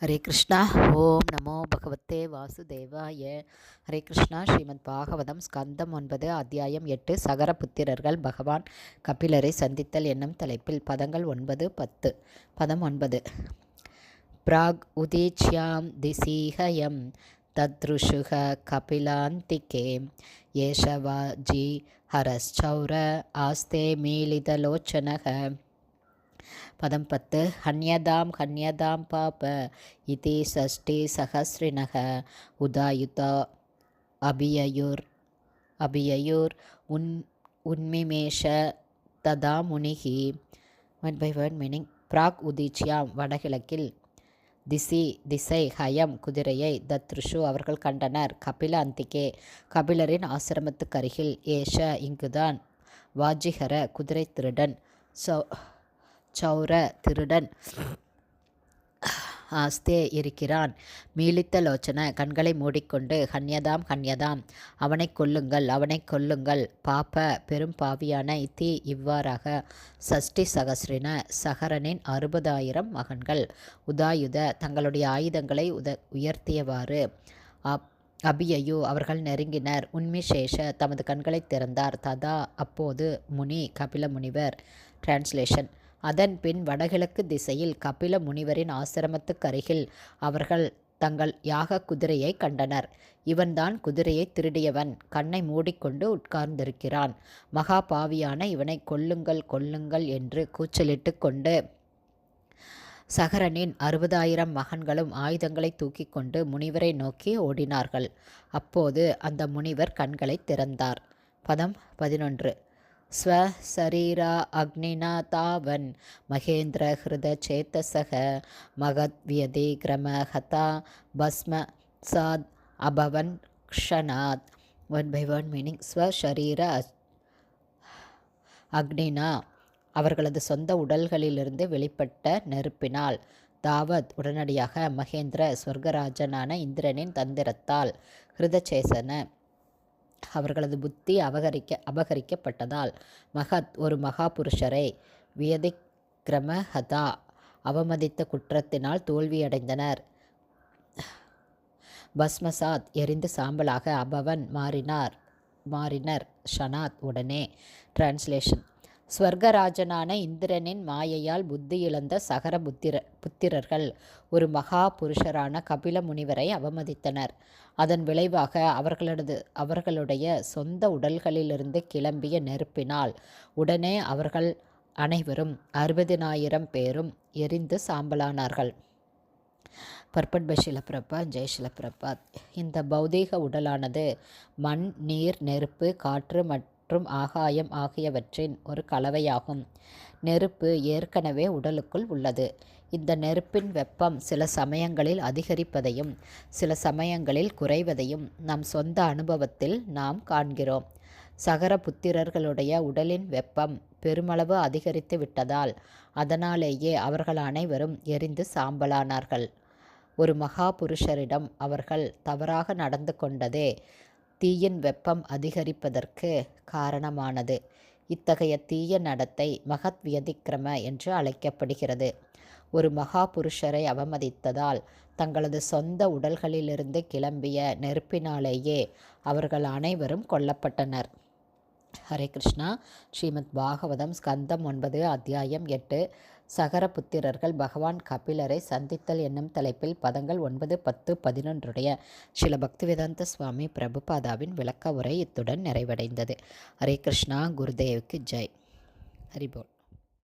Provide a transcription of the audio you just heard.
ஹரே கிருஷ்ணா ஓம் நமோ பகவத்தே வாசுதேவாய. ஹரே கிருஷ்ணா ஸ்ரீமத் பாகவதம் ஸ்கந்தம் ஒன்பது அத்தியாயம் எட்டு சகர புத்திரர்கள் பகவான் கபிலரை சந்தித்தல் என்னும் தலைப்பில் பதங்கள் ஒன்பது பத்து. பதம் ஒன்பது. பிராக் உதீச்யாம் திசீஹயம் தத்ருஷுக கபிலாந்திகே. ஏஷவாஜி ஹரஸ்சௌர ஆஸ்தே மீளிதலோச்சனக. பதம் பத்து ஹன்யதாம் ஹன்யதாம் பாப இதி ஷஷ்டி சஹசிரினக உதாயுதா அபியயூர் அபியயூர் உன் உன்மிமேஷ ததா முனிகி. ஒன் பை ஒன் மீனிங் பிராக் உதீச்சியாம் வடகிழக்கில் திசி திசை ஹயம் குதிரையை தத்ருஷு அவர்கள் கண்டனர் கபில அந்திகே கபிலரின் ஆசிரமத்துக்கு அருகில் ஏஷ இங்குதான் வாஜிகர குதிரை திருடன். சோ சௌர திருடன். ஆஸ்தே இருக்கிறான். மீளித்த லோச்சன கண்களை மூடிக்கொண்டு ஹன்யதாம் ஹன்யதாம் அவனை கொல்லுங்கள் அவனை கொல்லுங்கள். பாப்ப பெரும் பாவியான இத்தி இவ்வாறாக சஷ்டி சகஸ்ரின சகரனின் அறுபதாயிரம் மகன்கள். உதாயுத தங்களுடைய ஆயுதங்களை உத உயர்த்தியவாறு. அப் அபியையு அவர்கள் நெருங்கினர். உண்மிசேஷ தமது கண்களை திறந்தார். ததா அப்போது முனி கபில முனிவர். டிரான்ஸ்லேஷன் அதன்பின் வடகிழக்கு திசையில் கபில முனிவரின் ஆசிரமத்துக்கு அருகில் அவர்கள் தங்கள் யாக குதிரையை கண்டனர். இவன்தான் குதிரையை திருடியவன். கண்ணை மூடிக்கொண்டு உட்கார்ந்திருக்கிறான். மகா பாவியான இவனை கொல்லுங்கள் கொல்லுங்கள் என்று கூச்சலிட்டு கொண்டு சகரனின் அறுபதாயிரம் மகன்களும் ஆயுதங்களை தூக்கி கொண்டு முனிவரை நோக்கி ஓடினார்கள். அப்போது அந்த முனிவர் கண்களை திறந்தார். பதம் பதினொன்று. ஸ்வசரீரா அக்னினா தாவன் மகேந்திர ஹிருத சேத்தசக மகத்வியதி கிரமஹதா பஸ்ம சாத் அபவன் க்ஷனாத். ஒன் பை ஒன் மீனிங் ஸ்வசரீர அக்னினா. அவர்களது சொந்த உடல்களிலிருந்து வெளிப்பட்ட நெருப்பினால் தாவத் உடனடியாக மகேந்திர ஸ்வர்கராஜனான இந்திரனின் தந்திரத்தால் ஹிருதச்சேசன அவர்களது புத்தி அபகரிக்க அபகரிக்கப்பட்டதால் மகத் ஒரு மகா புருஷரை வியதிக்கிரமஹதா அவமதித்த குற்றத்தினால் தோல்வியடைந்தனர். பஸ்மசாத் எரிந்து சாம்பலாக அபவன் மாறினார் மாறினர் ஷனாத் உடனே. டிரான்ஸ்லேஷன் ஸ்வர்கராஜனான இந்திரனின் மாயையால் புத்தி இழந்த சகர புத்திர புத்திரர்கள். ஒரு மகா புருஷரான கபில முனிவரை அவமதித்தனர். அதன் விளைவாக அவர்களது அவர்களுடைய சொந்த உடல்களிலிருந்து கிளம்பிய நெருப்பினால் உடனே அவர்கள் அனைவரும் அறுபதினாயிரம் பேரும் எரிந்து சாம்பலானார்கள். பர்பட்ப பஷில பிரபாத் ஜெய் இந்த பௌதீக உடலானது மண் நீர் நெருப்பு காற்று மற்றும் மற்றும் ஆகாயம் ஆகியவற்றின் ஒரு கலவையாகும். நெருப்பு ஏற்கனவே உடலுக்குள் உள்ளது. இந்த நெருப்பின் வெப்பம் சில சமயங்களில் அதிகரிப்பதையும் சில சமயங்களில் குறைவதையும் நம் சொந்த அனுபவத்தில் நாம் காண்கிறோம். சகர புத்திரர்களுடைய உடலின் வெப்பம் பெருமளவு அதிகரித்து விட்டதால் அதனாலேயே அவர்கள் அனைவரும் எரிந்து சாம்பலானார்கள். ஒரு மகா புருஷரிடம் அவர்கள் தவறாக நடந்து கொண்டதே தீயின் வெப்பம் அதிகரிப்பதற்கு காரணமானது. இத்தகைய தீய நடத்தை மகத் வியதிக்கிரம என்று அழைக்கப்படுகிறது. ஒரு மகா புருஷரை அவமதித்ததால் தங்களது சொந்த உடல்களிலிருந்து கிளம்பிய நெருப்பினாலேயே அவர்கள் அனைவரும் கொல்லப்பட்டனர். ஹரே கிருஷ்ணா. ஸ்ரீமத் பாகவதம் ஸ்கந்தம் ஒன்பது அத்தியாயம் எட்டு. சகர புத்திரர்கள் பகவான் கபிலரை சந்தித்தல் என்னும் தலைப்பில் பதங்கள் ஒன்பது பத்து பதினொன்றுடைய சில பக்திவேதாந்த சுவாமி பிரபுபாதாவின் விளக்க உரை இத்துடன் நிறைவடைந்தது. ஹரே கிருஷ்ணா குருதேவுக்கு ஜெய். ஹரிபோல்